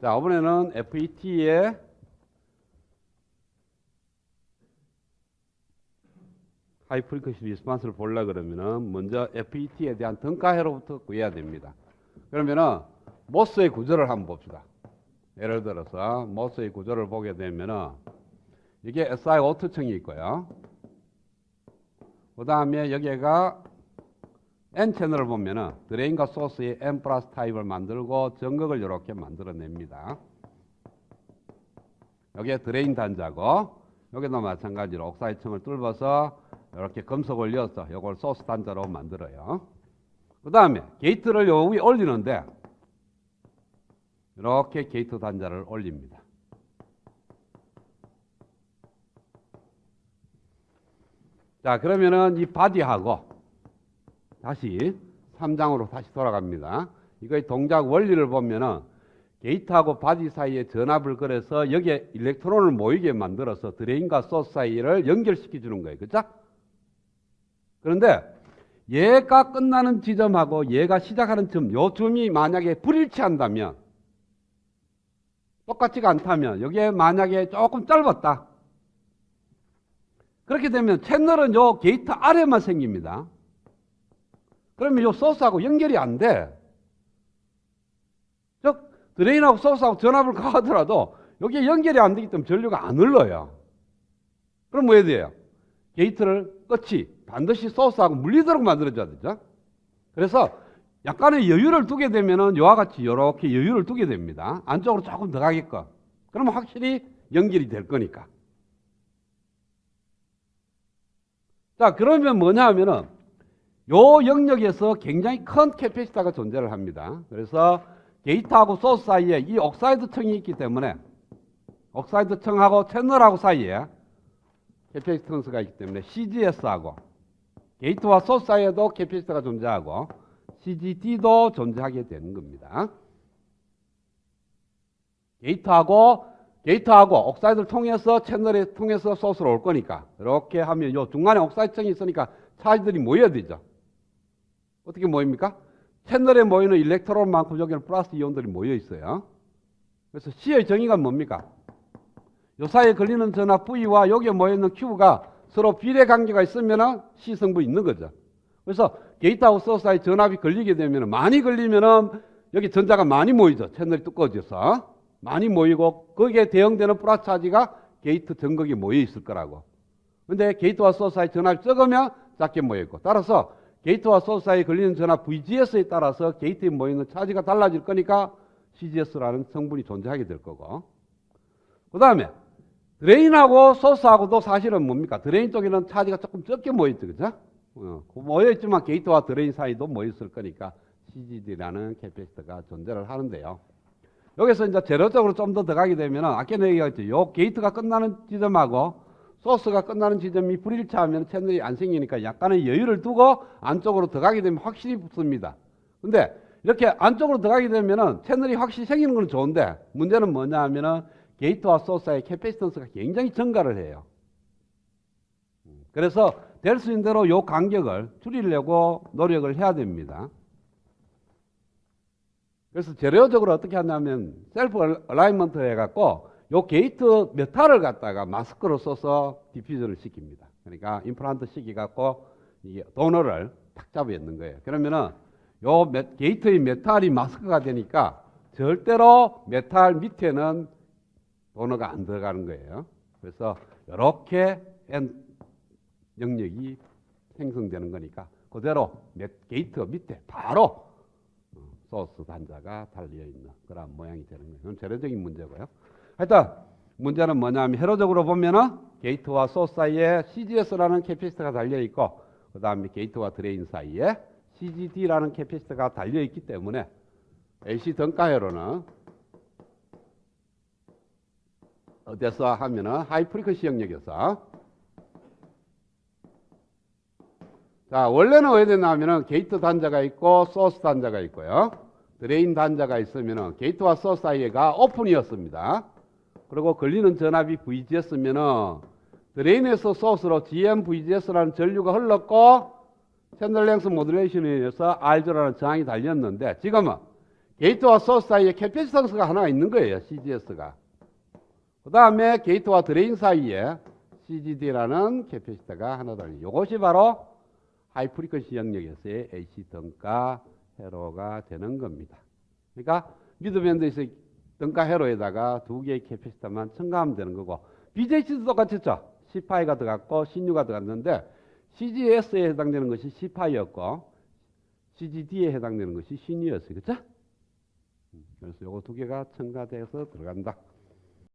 자, 이번에는 FET의 하이 프리커시 리스판스를 보려 그러면은 먼저 FET에 대한 등가해로부터 구해야 됩니다. 그러면은 모스의 구조를 한번 봅시다. 예를 들어서 모스의 구조를 보게 되면은 이게 SiO2층이 있고요. 그 다음에 여기가 N 채널을 보면은 드레인과 소스의 N 플러스 타입을 만들고 전극을 이렇게 만들어냅니다. 여기에 드레인 단자고 여기도 마찬가지로 옥사이층을 뚫어서 이렇게 금속을 넣어서 이걸 소스 단자로 만들어요. 그 다음에 게이트를 요 위에 올리는데 이렇게 게이트 단자를 올립니다. 자 그러면은 이 바디하고 다시 3장으로 다시 돌아갑니다. 이거의 동작 원리를 보면은 게이트하고 바디 사이에 전압을 걸어서 여기에 일렉트론을 모이게 만들어서 드레인과 소스 사이를 연결시켜 주는 거예요. 그죠? 그런데 얘가 끝나는 지점하고 얘가 시작하는 점, 요 점이 만약에 불일치한다면 똑같지가 않다면 여기에 만약에 조금 짧았다. 그렇게 되면 채널은 요 게이트 아래만 생깁니다. 그러면 요 소스하고 연결이 안 돼. 즉 드레인하고 소스하고 전압을 가하더라도 여기에 연결이 안 되기 때문에 전류가 안 흘러요. 그럼 뭐 해야 돼요? 게이트를 끝이 반드시 소스하고 물리도록 만들어줘야 되죠. 그래서 약간의 여유를 두게 되면은 이와 같이 이렇게 여유를 두게 됩니다. 안쪽으로 조금 더 가게끔. 그러면 확실히 연결이 될 거니까. 자, 그러면 뭐냐 하면은 요 영역에서 굉장히 큰 캐패시터가 존재를 합니다. 그래서 게이트하고 소스 사이에 이 옥사이드 층이 있기 때문에 옥사이드 층하고 채널하고 사이에 캐패시턴스가 있기 때문에 CGS하고 게이트와 소스 사이에도 캐패시터가 존재하고 CGD도 존재하게 되는 겁니다. 게이트하고 게이트하고 옥사이드를 통해서 채널에 통해서 소스로 올 거니까 이렇게 하면 요 중간에 옥사이드층이 있으니까 차지들이 모여야 되죠. 어떻게 모입니까? 채널에 모이는 일렉트론만큼 여기는 플러스 이온들이 모여 있어요. 그래서 C의 정의가 뭡니까? 요 사이에 걸리는 전압 V와 여기에 모여있는 Q가 서로 비례 관계가 있으면 C 성분 있는 거죠. 그래서 게이트하고 소스 사이 전압이 걸리게 되면 많이 걸리면은 여기 전자가 많이 모이죠. 채널이 두꺼워져서 많이 모이고 거기에 대응되는 플러스 차지가 게이트 전극이 모여 있을 거라고. 근데 게이트와 소스 사이 전압이 적으면 작게 모여 있고 따라서 게이트와 소스 사이에 걸리는 전압 VGS에 따라서 게이트에 모이는 차지가 달라질 거니까 CGS라는 성분이 존재하게 될 거고. 그 다음에 드레인하고 소스하고도 사실은 뭡니까? 드레인 쪽에는 차지가 조금 적게 모여있죠. 그죠? 어, 모여있지만 게이트와 드레인 사이도 모였을 거니까 CGD라는 캐패시터가 존재를 하는데요. 여기서 이제 재료적으로 좀 더 들어가게 되면 아까 얘기했죠. 요 게이트가 끝나는 지점하고 소스가 끝나는 지점이 불일치하면 채널이 안 생기니까 약간의 여유를 두고 안쪽으로 들어가게 되면 확실히 붙습니다. 근데 이렇게 안쪽으로 들어가게 되면은 채널이 확실히 생기는 건 좋은데 문제는 뭐냐 하면은 게이트와 소스 사이의 캐패시턴스가 굉장히 증가를 해요. 그래서 될 수 있는 대로 요 간격을 줄이려고 노력을 해야 됩니다. 그래서 재료적으로 어떻게 하냐면 셀프 얼라이먼트 해갖고 요 게이트 메탈을 갖다가 마스크로 써서 디퓨저를 시킵니다. 그러니까 임플란트 시켜갖고 이게 도너를 탁 잡아 있는 거예요. 그러면은 요 메, 게이트의 메탈이 마스크가 되니까 절대로 메탈 밑에는 도너가 안 들어가는 거예요. 그래서 이렇게 N 영역이 생성되는 거니까 그대로 게이트 밑에 바로 소스 단자가 달려 있는 그런 모양이 되는 거예요. 그건 재료적인 문제고요. 하여튼 문제는 뭐냐면 회로적으로 보면은 게이트와 소스 사이에 CGS라는 캐피시터가 달려 있고 그 다음에 게이트와 드레인 사이에 CGD라는 캐피시터가 달려 있기 때문에 AC 등가회로는 어디서 하면은 하이 프리커시 영역에서 자 원래는 어디 되냐면은 게이트 단자가 있고 소스 단자가 있고요 드레인 단자가 있으면은 게이트와 소스 사이가 오픈이었습니다. 그리고 걸리는 전압이 VGS면은 드레인에서 소스로 GM VGS라는 전류가 흘렀고 채널 랭스 모듈레이션에 의해서 R조라는 저항이 달렸는데 지금은 게이트와 소스 사이에 캐패시턴스가 하나 있는 거예요. CGS가. 그 다음에 게이트와 드레인 사이에 CGD라는 캐패시터가 하나 더 있는 이것이 바로 하이프리퀀시 영역에서의 AC 등가 회로가 되는 겁니다. 그러니까 미드밴드에서 등가 회로에다가 두 개의 캐패시터만 첨가하면 되는 거고 BJC도 똑같았죠. C파이가 들어갔고 C6가 들어갔는데 CGS에 해당되는 것이 C파이였고 CGD에 해당되는 것이 C6였어요. 그렇죠? 그래서 요거 두 개가 첨가돼서 들어간다.